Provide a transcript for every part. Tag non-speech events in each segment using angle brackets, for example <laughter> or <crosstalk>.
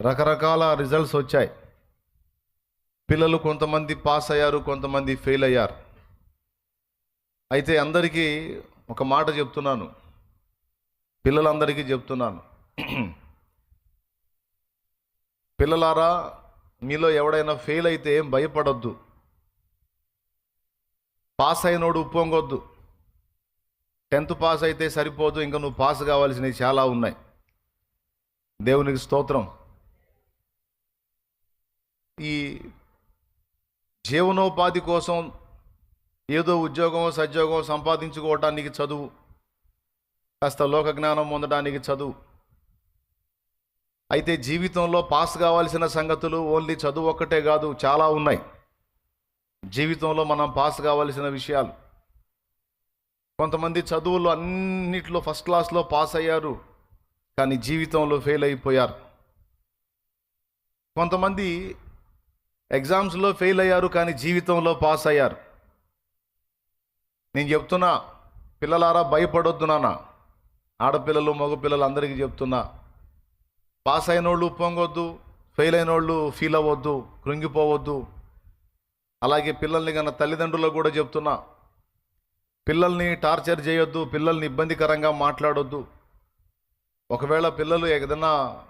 రకరకాల రిజల్ట్స్ వచ్చాయి. పిల్లలు కొంతమంది పాస్ అయ్యారు కొంతమంది ఫెయిల్ అయ్యారు. అయితే అందరికీ ఒక మాట చెప్తున్నాను. పిల్లలందరికీ చెప్తున్నాను. <clears throat> పిల్లలారా మీలో ఎవడైనా ఫెయిల్ అయితే ఏం భయపడొద్దు. పాస్ అయినోడు ఉప్పొంగొద్దు. టెన్త్ పాస్ అయితే సరిపోదు ఇంకా నువ్వు పాస్ కావాల్సినవి చాలా ఉన్నాయి. దేవునికి స్తోత్రం. ఈ జీవనోపాధి కోసం ఏదో ఉద్యోగం సద్యోగం సంపాదించుకోవటానికి చదువు కాస్త లోక జ్ఞానం పొందడానికి చదువు. అయితే జీవితంలో పాస్ కావాల్సిన సంగతులు ఓన్లీ చదువు ఒక్కటే కాదు చాలా ఉన్నాయి. జీవితంలో మనం పాస్ కావాల్సిన విషయాలు. కొంతమంది చదువులు అన్నిట్లో ఫస్ట్ క్లాస్లో పాస్ అయ్యారు కానీ జీవితంలో ఫెయిల్ అయిపోయారు. కొంతమంది ఎగ్జామ్స్లో ఫెయిల్ అయ్యారు కానీ జీవితంలో పాస్ అయ్యారు. నేను చెప్తున్నా పిల్లలారా భయపడొద్దు నాన్న. ఆడపిల్లలు మగపిల్లలు అందరికీ చెప్తున్నా. పాస్ అయిన వాళ్ళు పొంగొద్దు ఫెయిల్ అయిన వాళ్ళు ఫీల్ అవ్వద్దు కృంగిపోవద్దు. అలాగే పిల్లల్ని కన్నా తల్లిదండ్రులకు కూడా చెప్తున్నా. పిల్లల్ని టార్చర్ చేయొద్దు పిల్లల్ని ఇబ్బందికరంగా మాట్లాడొద్దు. ఒకవేళ పిల్లలు ఏదైనా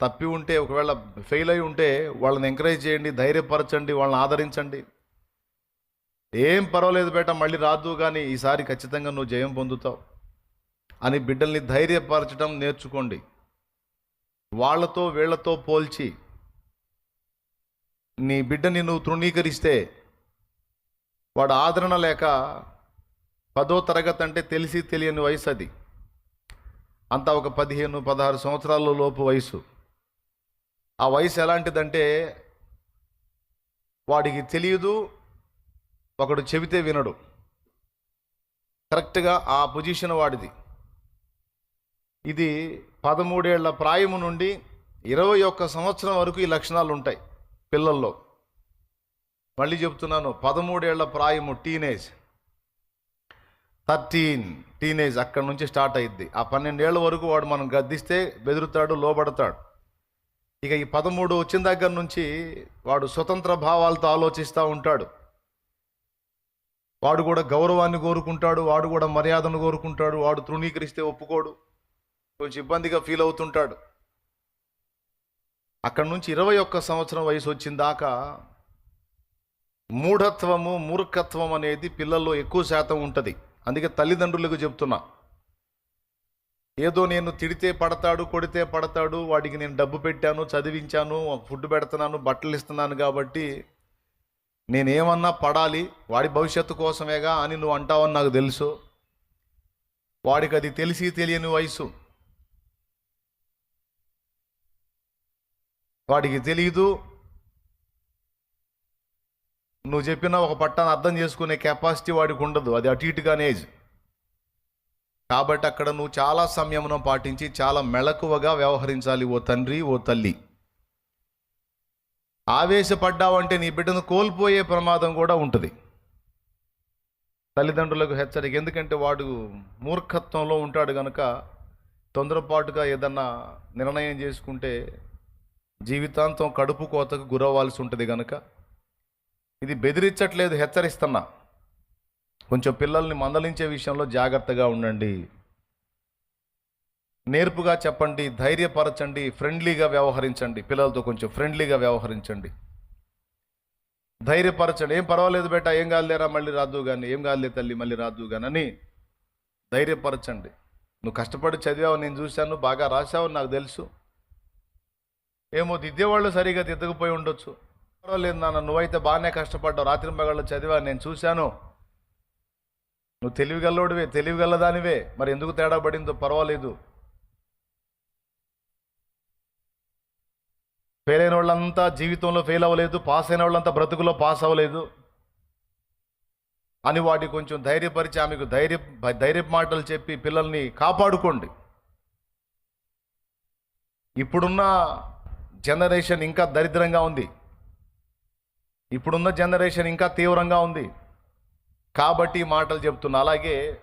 తప్పి ఉంటే ఒకవేళ ఫెయిల్ అయి ఉంటే వాళ్ళని ఎంకరేజ్ చేయండి ధైర్యపరచండి వాళ్ళని ఆదరించండి. ఏం పర్వాలేదు బేట మళ్ళీ రాదు కానీ ఈసారి ఖచ్చితంగా నువ్వు జయం పొందుతావు. అని బిడ్డల్ని ధైర్యపరచడం నేర్చుకోండి. వాళ్ళతో వీళ్ళతో పోల్చి నీ బిడ్డని నువ్వు తృణీకరిస్తే వాడు ఆదరణ లేక పదో తరగతి అంటే తెలిసి తెలియని వయసు అది. అంతా ఒక పదిహేను పదహారు సంవత్సరాల లోపు వయసు. ఆ వయసు ఎలాంటిదంటే వాడికి తెలియదు ఒకడు చెబితే వినడు. కరెక్ట్గా ఆ పొజిషన్ వాడిది. ఇది పదమూడేళ్ళ ప్రాయము నుండి ఇరవై ఒక్క సంవత్సరం వరకు ఈ లక్షణాలు ఉంటాయి పిల్లల్లో. మళ్ళీ చెప్తున్నాను పదమూడేళ్ళ ప్రాయము టీనేజ్. థర్టీన్ టీనేజ్ అక్కడి నుంచి స్టార్ట్ అయ్యిద్ది ఆ పన్నెండేళ్ళ వరకు వాడు మనం గద్దిస్తే బెదురుతాడు లోబడతాడు. ఇక ఈ పదమూడు వచ్చిన దగ్గర నుంచి వాడు స్వతంత్ర భావాలతో ఆలోచిస్తూ ఉంటాడు. వాడు కూడా గౌరవాన్ని కోరుకుంటాడు వాడు కూడా మర్యాదను కోరుకుంటాడు వాడు తృణీకరిస్తే ఒప్పుకోడు కొంచెం ఇబ్బందిగా ఫీల్ అవుతుంటాడు. అక్కడి నుంచి ఇరవై ఒక్క సంవత్సరం వయసు వచ్చిన దాకా మూఢత్వము మూర్ఖత్వం అనేది పిల్లల్లో ఎక్కువ శాతం ఉంటుంది. అందుకే తల్లిదండ్రులకు చెప్తున్నా ఏదో నేను తిడితే పడతాడు కొడితే పడతాడు వాడికి నేను డబ్బు పెట్టాను చదివించాను ఫుడ్ పెడుతున్నాను బట్టలు ఇస్తున్నాను కాబట్టి నేనేమన్నా పడాలి వాడి భవిష్యత్తు కోసమేగా అని నువ్వు అంటావని నాకు తెలుసు. వాడికి అది తెలిసి తెలియని వయసు. వాడికి తెలియదు నువ్వు చెప్పిన ఒక పట్టాన్ని అర్థం చేసుకునే కెపాసిటీ వాడికి ఉండదు. అది అటు ఇటుగానే ఏజ్ కాబట్టి అక్కడ నువ్వు చాలా సంయమనం పాటించి చాలా మెళకువగా వ్యవహరించాలి ఓ తండ్రి ఓ తల్లి. ఆవేశపడ్డావంటే నీ బిడ్డను కోల్పోయే ప్రమాదం కూడా ఉంటుంది. తల్లిదండ్రులకు హెచ్చరిక ఎందుకంటే వాడు మూర్ఖత్వంలో ఉంటాడు కనుక తొందరపాటుగా ఏదన్నా నిర్ణయం చేసుకుంటే జీవితాంతం కడుపు కోతకు గురవ్వాల్సి ఉంటుంది కనుక ఇది బెదిరించట్లేదు హెచ్చరిస్తున్నా. కొంచెం పిల్లల్ని మందలించే విషయంలో జాగ్రత్తగా ఉండండి. నేర్పుగా చెప్పండి ధైర్యపరచండి ఫ్రెండ్లీగా వ్యవహరించండి. పిల్లలతో కొంచెం ఫ్రెండ్లీగా వ్యవహరించండి. ధైర్యపరచండి. ఏం పర్వాలేదు బేటా ఏం కాదులేరా మళ్ళీ రాదు కానీ ఏం కాదులే తల్లి మళ్ళీ రాదు కానీ అని ధైర్యపరచండి. నువ్వు కష్టపడి చదివావు నేను చూశాను బాగా రాశావు నాకు తెలుసు. ఏమో దిద్దేవాళ్ళు సరిగా దిద్దకపోయి ఉండొచ్చు. పర్వాలేదు నాన్న నువ్వైతే బాగానే కష్టపడ్డావు. రాత్రి మగాళ్ళు చదివా నేను చూశాను. నువ్వు తెలివిగల్లోడివే తెలివిగల్లదానివే మరి ఎందుకు తేడా పడిందో పర్వాలేదు. ఫెయిల్ అయిన వాళ్ళంతా జీవితంలో ఫెయిల్ అవ్వలేదు పాస్ అయిన వాళ్ళంతా బ్రతుకులో పాస్ అవ్వలేదు. అని వాటి కొంచెం ధైర్యపరిచి ఆమెకు ధైర్య ధైర్య మాటలు చెప్పి పిల్లల్ని కాపాడుకోండి. ఇప్పుడున్న జనరేషన్ ఇంకా దరిద్రంగా ఉంది. ఇప్పుడున్న జనరేషన్ ఇంకా తీవ్రంగా ఉంది. కాబట్టి ఈ మాటలు చెప్తున్నా. అలాగే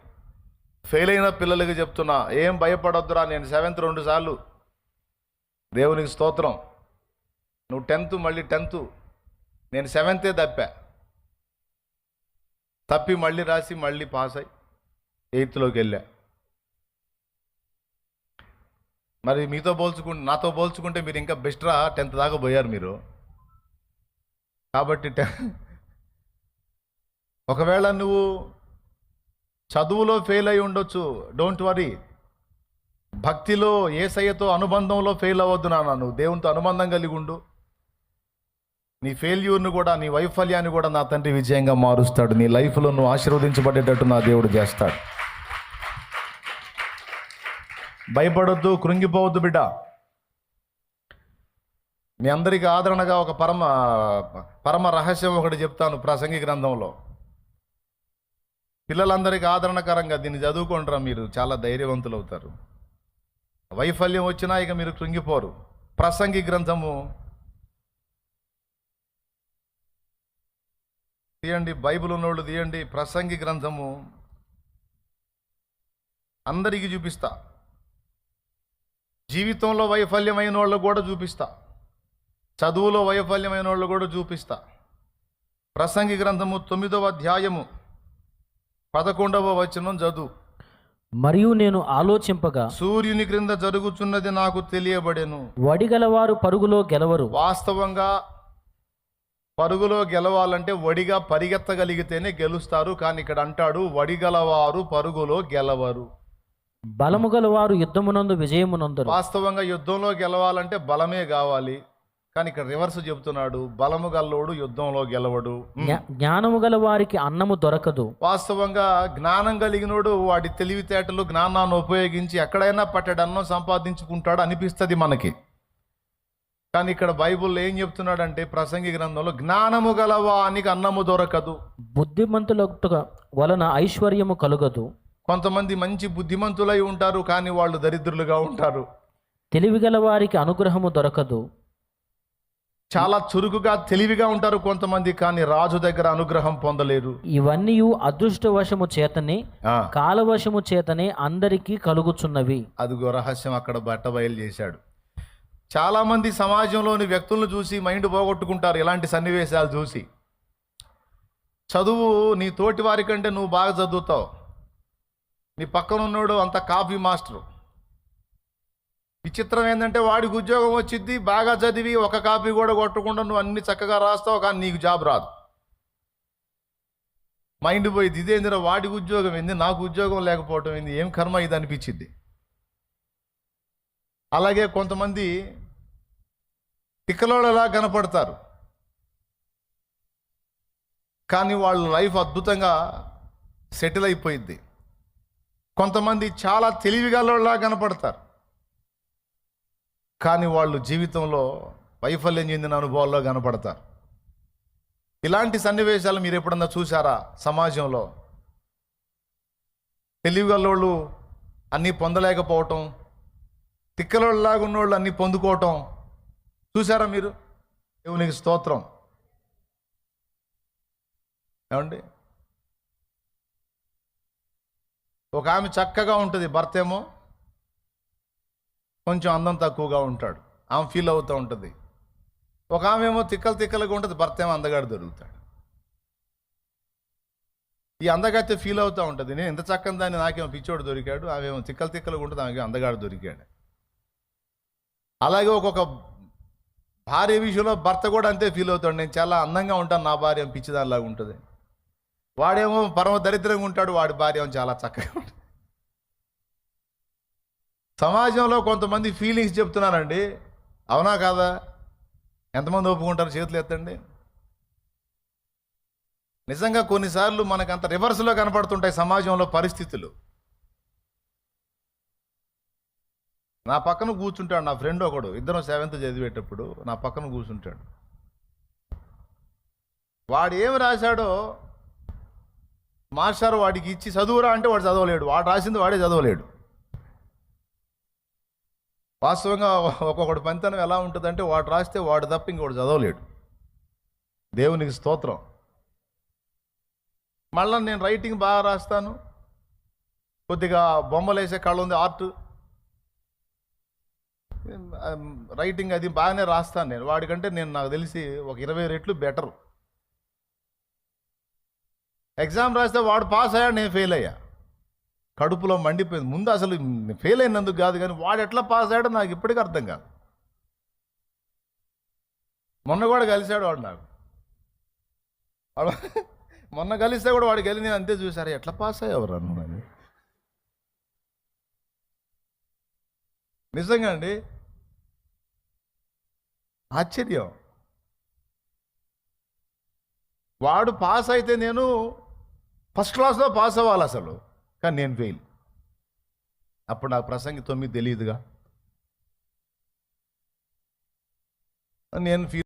ఫెయిల్ అయిన పిల్లలకి చెప్తున్నా. ఏం భయపడొద్దురా నేను సెవెంత్ రెండు సార్లు. దేవునికి స్తోత్రం. నువ్వు టెన్త్ మళ్ళీ టెన్త్. నేను సెవెంతే తప్పా. తప్పి మళ్ళీ రాసి మళ్ళీ పాస్ అయ్యి ఎయిత్లోకి వెళ్ళా. మరి మీతో పోల్చుకుంటే నాతో పోల్చుకుంటే మీరు ఇంకా బెస్ట్రా టెన్త్ దాకా పోయారు మీరు. కాబట్టి టె- ఒకవేళ నువ్వు చదువులో ఫెయిల్ అయి ఉండొచ్చు డోంట్ వరీ భక్తిలో ఏసయ్యతో అనుబంధంలో ఫెయిల్ అవ్వద్దు నాన్న నువ్వు దేవునితో అనుబంధం కలిగి ఉండు. నీ ఫెయిల్యూర్ను కూడా నీ వైఫల్యాన్ని కూడా నా తండ్రి విజయంగా మారుస్తాడు. నీ లైఫ్లో నువ్వు ఆశీర్వదించబడేటట్టు నా దేవుడు చేస్తాడు. భయపడొద్దు కృంగిపోవద్దు బిడ్డ. మీ అందరికీ ఆదరణగా ఒక పరమ పరమ రహస్యం ఒకటి చెప్తాను ప్రసంగి గ్రంథంలో. పిల్లలందరికీ ఆదరణకరంగా దీన్ని చదువుకుంటారా మీరు. చాలా ధైర్యవంతులు అవుతారు వైఫల్యం వచ్చినా ఇక మీరు కృంగిపోరు. ప్రసంగి గ్రంథము తీయండి బైబిల్ ఉన్నోళ్ళు తీయండి ప్రసంగి గ్రంథము అందరికీ చూపిస్తా. జీవితంలో వైఫల్యమైన వాళ్ళు కూడా చూపిస్తా. చదువులో వైఫల్యమైన వాళ్ళు కూడా చూపిస్తా. ప్రసంగి గ్రంథము తొమ్మిదవ అధ్యాయము. పదకొండవ వచనం చదువు. మరియు నేను ఆలోచింపగా సూర్యుని క్రింద జరుగుచున్నది నాకు తెలియబడెను. వడిగలవారు పరుగులో గెలవరు. వాస్తవంగా పరుగులో గెలవాలంటే వడిగా పరిగెత్తగలిగితేనే గెలుస్తారు కానీ ఇక్కడ అంటాడు వడిగలవారు పరుగులో గెలవరు. బలము గలవారు యుద్ధమునందు విజయమునందరు. వాస్తవంగా యుద్ధంలో గెలవాలంటే బలమే కావాలి. కానీ ఇక్కడ రివర్స్ చెప్తున్నాడు బలము గల్లోడు యుద్ధంలో గెలవడు. జ్ఞానము గల వారికి అన్నము దొరకదు. వాస్తవంగా జ్ఞానం కలిగినోడు వాడి తెలివితేటలు జ్ఞానాన్ని ఉపయోగించి ఎక్కడైనా పట్టడన్నో సంపాదించుకుంటాడు అనిపిస్తుంది మనకి. కానీ ఇక్కడ బైబుల్ ఏం చెప్తున్నాడంటే ప్రసంగి గ్రంథంలో జ్ఞానము గలవానికి అన్నము దొరకదు. బుద్ధిమంతుల వలన ఐశ్వర్యము కలుగదు. కొంతమంది మంచి బుద్ధిమంతులై ఉంటారు కానీ వాళ్ళు దరిద్రులుగా ఉంటారు. తెలివిగల వారికి అనుగ్రహము దొరకదు. చాలా చురుకుగా తెలివిగా ఉంటారు కొంతమంది కానీ రాజు దగ్గర అనుగ్రహం పొందలేరు. ఇవన్నీ అదృష్టవశము చేతనే కాలవశము చేతనే అందరికీ కలుగుచున్నవి. అదిగో రహస్యం అక్కడ బట్ట బయలు చేశాడు. చాలా మంది సమాజంలోని వ్యక్తులను చూసి మైండ్ పోగొట్టుకుంటారు ఇలాంటి సన్నివేశాలు చూసి. చదువు నీ తోటి వారి కంటే నువ్వు బాగా చదువుతావు. నీ పక్కన ఉన్నాడు అంత కాఫీ మాస్టరు. విచిత్రం ఏంటంటే వాడికి ఉద్యోగం వచ్చింది బాగా చదివి ఒక కాపీ కూడా కొట్టకుండా నువ్వు అన్ని చక్కగా రాస్తావు కానీ నీకు జాబ్ రాదు. మైండ్ పోయింది ఇదేందిరా వాడికి ఉద్యోగం ఏంది నాకు ఉద్యోగం లేకపోవటం ఏంది ఏం కర్మ ఇది అనిపించింది. అలాగే కొంతమంది తిక్కలోళ్ళలా కనపడతారు. కానీ వాళ్ళ లైఫ్ అద్భుతంగా సెటిల్ అయిపోయింది. కొంతమంది చాలా తెలివిగలలా కనపడతారు. కానీ వాళ్ళు జీవితంలో వైఫల్యం చెందిన అనుభవాల్లో కనపడతారు. ఇలాంటి సన్నివేశాలు మీరు ఎప్పుడన్నా చూసారా సమాజంలో? తెలివిగల్లోళ్ళు అన్నీ పొందలేకపోవటం తిక్కలోళ్ళలాగా ఉన్నోళ్ళు అన్నీ పొందుకోవటం చూసారా మీరు? దేవునికి స్తోత్రం. ఏమండి? ఒక ఆమె చక్కగా ఉంటుంది భర్త ఏమో కొంచెం అందం తక్కువగా ఉంటాడు. ఆమె ఫీల్ అవుతూ ఉంటుంది. ఒక ఆమె ఏమో తిక్కలు తిక్కలుగా ఉంటుంది భర్త ఏమో అందగాడు దొరుకుతాడు. ఈ అందగైతే ఫీల్ అవుతూ ఉంటుంది. నేను ఇంత చక్కని దాన్ని నాకేమో పిచ్చోడు దొరికాడు ఆమె ఏమో తిక్కలు తిక్కలుగా ఉంటుంది ఆమెకి అందగాడు దొరికాడు. అలాగే ఒక్కొక్క భార్య విషయంలో భర్త కూడా అంతే ఫీల్ అవుతాడు. నేను చాలా అందంగా ఉంటాను నా భార్య పిచ్చిదానిలాగా ఉంటుంది. వాడేమో పరమ దరిద్రంగా ఉంటాడు వాడి భార్య చాలా చక్కగా ఉంటుంది. సమాజంలో కొంతమంది ఫీలింగ్స్ చెప్తున్నారండి. అవునా కాదా? ఎంతమంది ఒప్పుకుంటారు చేతులు ఎత్తండి? నిజంగా కొన్నిసార్లు మనకు అంత రివర్స్లో కనపడుతుంటాయి సమాజంలో పరిస్థితులు. నా పక్కన కూర్చుంటాడు నా ఫ్రెండ్ ఒకడు. ఇద్దరం సెవెంత్ చదివేటప్పుడు నా పక్కన కూర్చుంటాడు. వాడు ఏమి రాశాడో మాస్టర్ వాడికి ఇచ్చి చదువురా అంటే వాడు చదవలేడు. వాడు రాసింది వాడే చదవలేడు. వాస్తవంగా ఒక్కొక్కటి పనితనం ఎలా ఉంటుందంటే వాడు రాస్తే వాడు తప్ప ఇంకోటి చదవలేడు. దేవునికి స్తోత్రం. మళ్ళీ నేను రైటింగ్ బాగా రాస్తాను. కొద్దిగా బొమ్మలు వేసే కళ ఉంది ఆర్ట్. రైటింగ్ అది బాగానే రాస్తాను నేను. వాడికంటే నేను నాకు తెలిసి ఒక ఇరవై రెట్లు బెటర్. ఎగ్జామ్ రాస్తే వాడు పాస్ అయ్యాడు నేను ఫెయిల్ అయ్యా? కడుపులో మండిపోయింది. ముందు అసలు ఫెయిల్ అయినందుకు కాదు కానీ వాడు ఎట్లా పాస్ అయ్యాడో నాకు ఇప్పటికీ అర్థం కాదు. మొన్న కూడా కలిశాడు వాడు నాకు. వాడు <laughs> మొన్న కలిస్తే కూడా వాడికి వెళ్ళి నేను అంతే చూసారు ఎట్లా పాస్ అయ్యేవారు అన్నాను నిజంగా అండి? ఆశ్చర్యం. వాడు పాస్ అయితే నేను ఫస్ట్ క్లాస్లో పాస్ అవ్వాలి అసలు. కానీ నేను ఫెయిల్ అప్పుడు నాకు ప్రసంగి తొమ్మిది తెలియదుగా. నేను ఫీల్